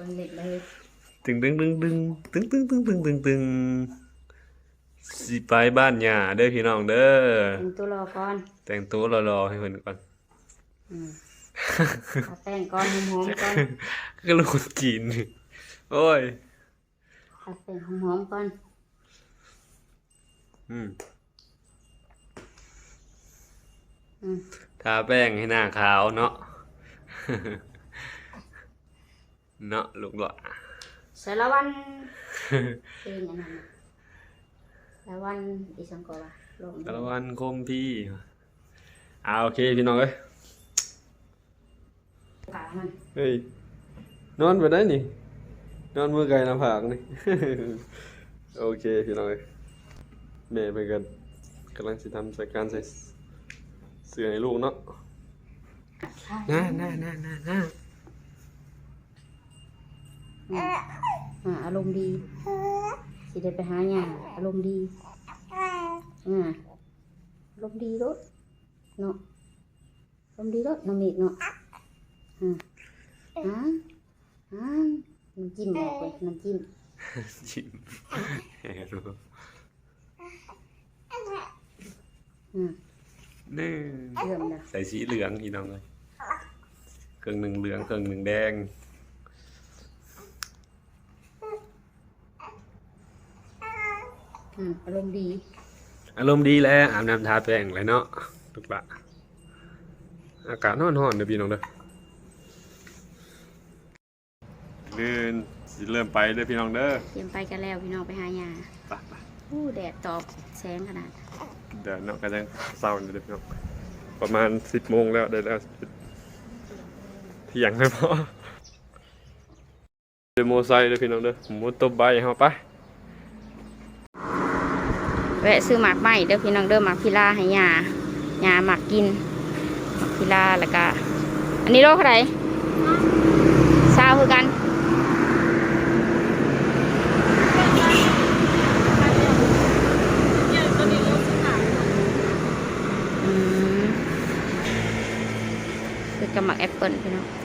คนเล็กเลยตึงตึงตึงตึงตึงตึงตึงตึงตึงตึงสิไปบ้านหญ้าเด้อพี่น้องเด้อเป็นตัวรอก่อนแต่งตัวรอๆให้เพิ่นก่อนอืมทาแป้งก่อนหอมๆก่อนก็ลูกคนจีนนี่โอ้ยทาแป้งหอมๆก่อนอืมอืมทาแป้งให้หน้าขาวเนาะ เนาะลูกหล่ะสารวันเป็นอย่างนั้นน่ะสารวันอีสังกอว่าลงตะวันคมพี่เอาโอเคพี่น้องเอ้ยกามันเฮ้ยนอนไปได้นี่ นอนมือไกลหน้าผากนี่ โอเคพี่น้องเอ้ยแม่ไปกันกำลังสิทำใส่การใส่เสื้อให้ลูกเนาะน่าน่าน่าน่าน่า อืมอ่าอารมณ์ดีสิได้ไปหาหญ้าอารมณ์ดีอ่าอารมณ์ดีรถเนาะอารมณ์ดีรถน้ำมีกเนาะอืมอ่าอ่าน้ำจิ้มออกเลยน้ำจิ้มจิ้มแหมรู้อืมนี่เริ่มแล้วใส่สีเหลืองพี่น้องเลยเครื่องหนึ่งเหลืองเครื่องหนึ่งแดง อืมอารมณ์ดี อารมณ์ดีแล้วอาบน้ำทาแป้งเลยเนาะทุกละอากาศร้อนๆเด้อพี่น้องเด้อเลื่นสิเริ่มไปเด้อพี่น้องเด้อเตรียมไปกันแล้วพี่น้องไปหาหญ้าไปไปอู้แดดตอบแสงขนาด เดี๋ยวเนาะก็จะเศร้าอยู่เด้อพี่น้องประมาณสิบโมงแล้วได้แล้วเที่ยงเลยพอเดโมไซค์เด้อพี่น้องเด้อหมุดตบใบเฮาไป แวะซื้อหมากไหมเด้อพี่น้องเด้อหมากพิลาให้หญ้าหญ้าหมากกินหมากพิลาแล้วก็อันนี้โลเท่าไหร่ซาคือกันคือกำหมักแอปเปิลพี่น้อง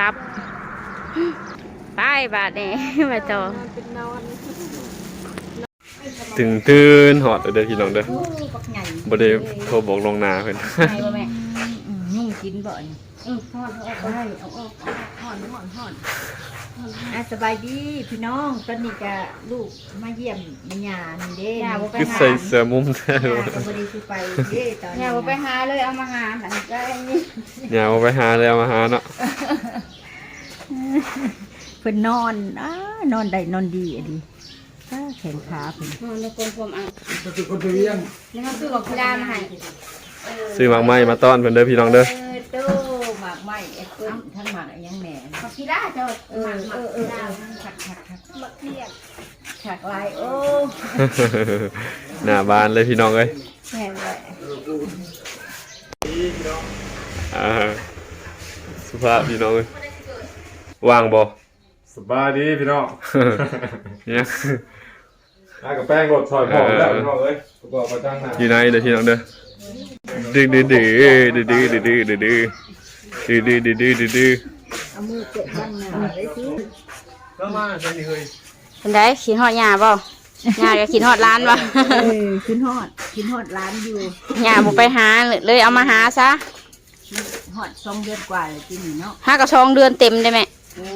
รับไปบาทนี่มาต่อถึงตื่นหอดเด้อพี่น้องเด้อปักใหญ่บ่ได้โทรบอกลวงหน้าเพิ่นใหญ่บ่แม่ยุ่งกินบ่อยอือทอดเอาออกได้เอาออกห่อนห่อนห่ อนอะสบายดีพี่น้องตอนนี้ก็ลูกมาเยี่ยมแม่ยานี่เด้ย่าบ่ไปคือหา ใส่เสื้อมุมแท้ย่าก็บ่ได้สิไปเด้ตอนอนี้ย่าบ่ไปหาเลยเอามาหาหลังจากนี้อย่าเอาไปหาแล้วมาหาเนาะเพิ่นนอนอ้านอนได้นอนดีอะดีอ้าแขนขาเพิ่นนอนในกรงผมอะนี่เขาซื้อของกีฬามาให้ซื้อหมากไม้มาต้อนเพิ่นเด้อพี่น้องเด้อเออโตห มากไม้แอปเปิ้ลทั้งหมากอะยังแหน่ของกีฬาเจ้าเออเออเออเออขักขักขักบักเทียบขักลายโอ้หน้าบ้านเลยพี่น้องเอ้ยแม่เลยอ่าสุภาพพี่น้องเอ้ยว่างบ่สบายดีพี่น้องเนี่ยอากับแป้งรดซอยผมแล้วพี่น้องเอ้ยประกอบมาตั้งหน้าอยู่ไหนเด้อพี่น้องเด้อดื้อดื้อดื้อดื้อดื้อดื้อดื้อ ดื้อดื้อดื้อดื้อดื้อดื้อดื้อเอามือเกะบ้างนะได้สิก็มาใช่นี่เฮ้ยเป็นได้ขินฮอดหญ้าบ่หญ้าก็ขินฮอดร้านบ่เออขึ้นฮอดขึ้นฮอดร้านอยู่หญ้าบ่ไปหาเลยเลยเอามาหาซะฮอดสองเดือนกว่าเลยที่นี่เนาะหากับช่องเดือนเต็มได้ไหมโอ้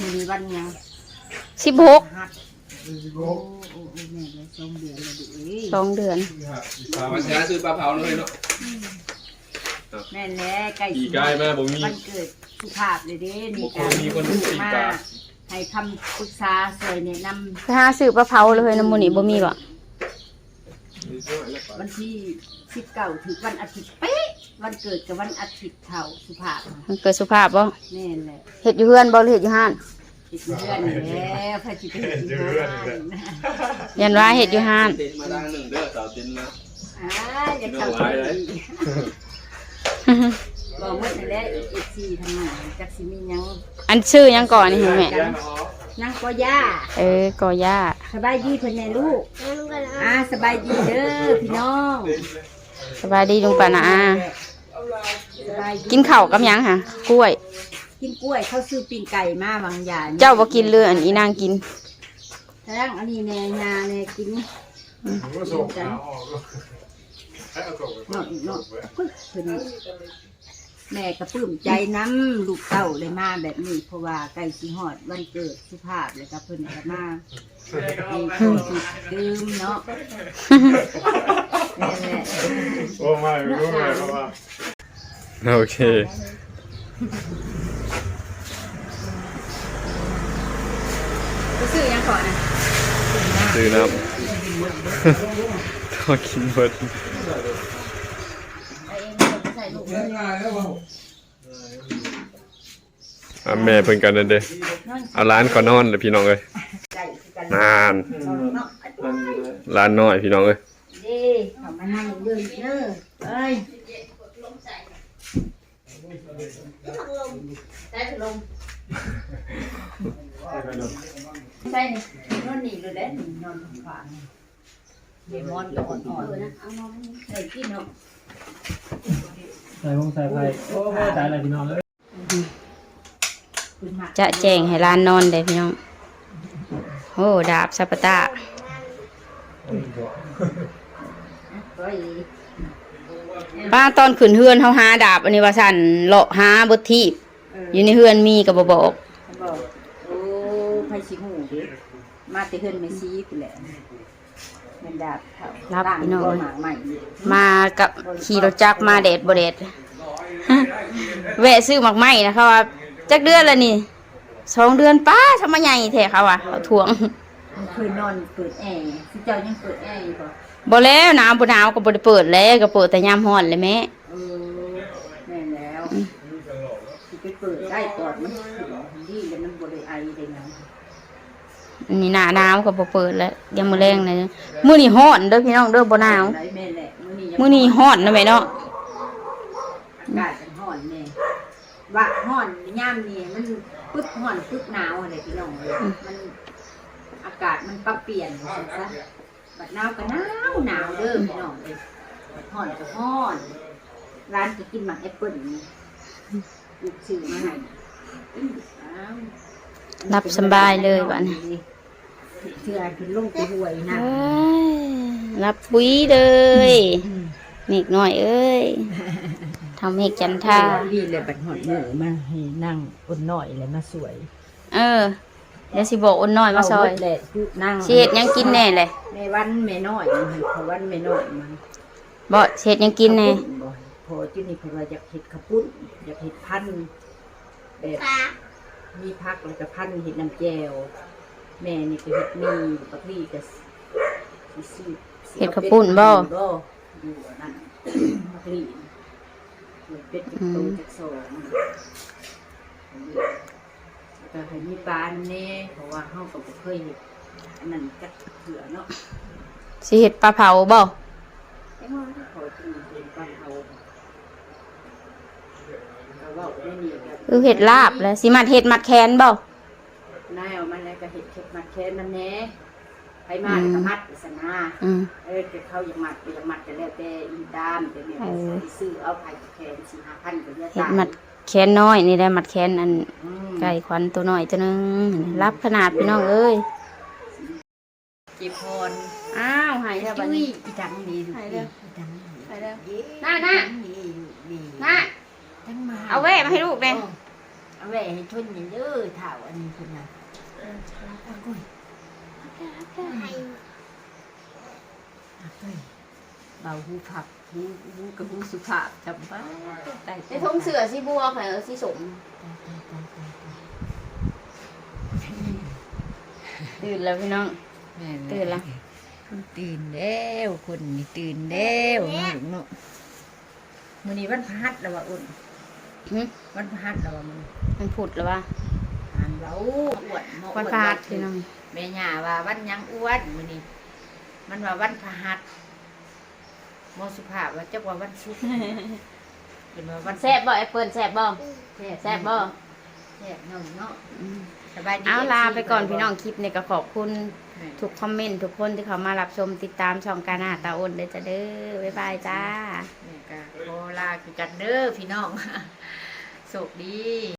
มือนี้วันยังสิบหกหัดโอ้โอ้โอ้แม่เลยสองเดือนเลยดิเอ้ยสองเดือน มาเสียซื้อปลาเผาเลยเนาะ แม่นแหละใกล้อีกายแม่บ่มีวันเกิดสุภาพเลยเด้นี่บ่เคยมีคนที่ปีมาปลาให้คำปรึกษาสวยแนะนไปหาซื้อปลาเผาเลยน้ำมูนี่บ่มีบ่ำวันที่สิบเก้าถึงวันอาทิตย์เป๊ะวันเกิดกับวันอาทิตย์เท่าสุภาพมันเกิดสุภาพบ่แม่นแหละเฮ็ดอยู่เฮือนบ่หรือเฮ็ดอยู่ห้านติดเพื่อนนี่แล้วพระจิตเป็นที่ห้านยันว่าเฮ็ดอยู่ห้านเต็นมาดังหนึ่งเด้อสาวเต็นมาอ่าอย่าเข้าไป บอกเมื่อไหร่แล้วเอฟซีทำงานจักสิมีหยังอันชื่อหยังก่อนนี่แม่กันนางก็ย่าเออก่อย่าสบายดีเพิ่นแน่ลูกอ่าสบายดีเด้อพี่น้องสบายดีลุงปานาอาสบายดีกินข้าวกับหยังค่ะกล้วย กินกล้วยเขาซื้อปิ้งไก่มาบางอย่างเจ้าบ่กินเลยอันอีนางกินทั้งอันนี้แน่ยาแน่กินผม ก็ส่งขาออกให้เอาส่งไปเนาะเนาะปึ๊บเพิ่นแม่ก็ปลื้มใจน้ำลูกเต้าเลยมาแบบนี้ เพราะว่าใกล้สิฮอดวันเกิดสุภาพเลยก็เพิ่นก็มาให้ของสิดื่มเนาะนั่นแหละโอ้ไม่รู้ไหมเพราะว่าโอเคไปซื้อหยังก่อนนะ ซื้อน้ำต้องกินเบิดง่ายแล้วเปล่าอะแม่เพิ่นกันนั่นเด้อเอาร้านก่อนนอนเลยพี่น้องเอ้ยใจคือกันนานเนาะร้านน้อยพี่น้องเอ้ยเด้เขามานั่งเดินเด้อเอ้ยได้ลม ใช่นี่นอนนี่เลยเด้นอนขวางเดมอนก็อ่อนเออนะเอานอนๆใส่กินเนาะใส่พงใส่ไฟโอ้โหตายแล้วพี่น้องเอ้ยคุณมาจะแจ้งให้ร้านนอนเด้พี่น้องโอ้ดาบสัปปะตาก็อีป้าตอนขึ้นเฮือนเฮาหาดาบอันนี้ว่าสั่นเลาะหาเบิดทีบ อยู่ในเฮือนมีก็บ่บอกเขาบอกโอ้ไผสิหูเด้มาแต่เฮือนแม่ซีพุ่นแหละแม่นดาบเขาตั้งบ่หมากใหม่มากับขี่รถจักรมาเดดบ่เดด แวะซื้อหมักไหม้นะเขาว่าจักเดือนแล้วนี่สองเดือนป้าทำไมใหญ่แท้เขาว่าเขาทวงมันคือนอนเปิดแอร์สิเจ้ายังเปิดแอร์อยู่บ่บ่แล้วหนาวบ่หนาวก็บ่ได้เปิดแล้วก็เปิดแต่ยามร้อนเลยแม่เออแม่นแล้วสิ ไปเปิดได้ก่อนมันขึ้นดีแล้วมันบ่ได้ไอได้ยังอันนี้หน้าหนาวก็บ่เปิดแล้วยังมื้อแรงเลยมื้อนี้ร้อนเด้อพี่น้องเด้อบ่หนาวได้แม่แหละมื้อนี้ฮ้อนี้ร้อนนะแม่เนาะอากาศมันร้อนแน่ว่าร้อนย่ามนี้มันปึ๊บร้อนปึ๊บหนาวอะไรพี่น้องเลยมันอากาศมันปรับเปลี่ยนว่าซั่นซะบัดหนาวก็หนาวหนาวเด้อพี่น้องเลยฮ้อนก็ร้อนร้านจะกินหมากแอปเปิ้ลนี่ ลูกซื้อมาให้อ้าวรับสำบายเลยบัดนี้เชื่อขึ้นลงไปห่วยนะเอ้ยรับปุ๋ยเลยเมฆน้อยเอ้ยทำเมฆจันทราดีเลยบัดหอดหมูมาให้นั่งคนหน่อยเลยมาสวย เออเดี๋ยวสิบอกอ้นน้อยมาซอยเบิดแหละคือนั่งสิเฮ็ดหยังกินแน่เลยแม่วันแม่น้อยเพราะวันแม่น้อยมันบ่สิเฮ็ดหยังกินแน่ข้าวปุ้บ่พ อจุนี่เพราะว่าอยากเห็ดข้าวปุ้น อยากเห็ดพันธุ์แบบมีพักแล้วก็พันธุ์เห็ดน้ำแจวแม่นี่ก็เห็ดหมีปักลี่ก็สิซื้อสิเฮ็ดอาข้าวปุ้นบ่ บ่อยู่อันนั่นปักลี่เป็ดจิกโตจักสองแล้วก็ให้มีปลาแน่เพราะว่าเฮาก็บ่เคยเห็ดอันนั้นจักเถื่อเนาะ สิเฮ็ดปลาเผาบ่ ไอ้ว่าขอกินเป็นปลาเผาเราเว้าได้นี่ก็ คือเฮ็ดลาบแล้วสิมัดเฮ็ดมัดแขนบ่นายเอามาแล้วก็เห็ดเข็ดมัดแค้นนั่นแหน่ไปมาแล้วก็มัดอิสนาอืมเออจะเข้าอยากมัดไปอยากมัดก็แล้วแต่อินดามแต่เนี่ยเออไปซื้อเอาไผ่แขนสี่ห้าพันก็เยอะเฮ็ดตายมัดแขนน้อยนี่ได้มัดแขนอันอืมไก่ควันตัวน้อยตัวหนึงรับขนาดพี่น้องเอ้ยเจ็บพรอ้าวหายแล้วบัดจุ้ยนี้อีจังนี่ดูหายแล้วอีจังนี่หายแล้วเย้น่าน่านี่นี่น่า จังมาเอาแว่มาให้ลูกเด้เอาแหว่ให้ชนอย่างเด้อเถ่าอันนี้คุณนะเอากุ้ยเอากุ้ยเบาหูผักหูหูกับหูสุภาพจำบ้าตายในทงเสือสีบัวค่ะเออสีสมตื่นแล้วพี่น้อง ตื่นละตื่นแล้วคนนี่ตื่นแล้วหนูเนาะมื้อนี้วันพฤหัสแล้วว่าอุ่น หึวันพฤหัสแล้วว่ามันมันผุดแล้ววะอ่านเราอ้วนหมอวันอ้พาดคืพี่น้องแม่ย่าว่าวันหยังอ้วนมื้อนี้มันว่าวันพฤหัสหมอสุภาพว่าจักว่าวันศุกร์เป็นว่าวันแซ่บบ่แอปเปิลแซ่บบ่แซ่บแซ่บบ่แซ่บเนาะเนาะ อืม สบายดีเอาลาไปก่อนพี่น้องคลิปนี้ก็ขอบคุณแม่ทุกคอมเมนต์ทุกคนที่เขามารับชมติดตามช่องการหาตาอ้นเด้อจ้ะเด้อบ๊ายบายจ้าแม่ก็โคลาคือกันเด้อพี่น้อง โชคดี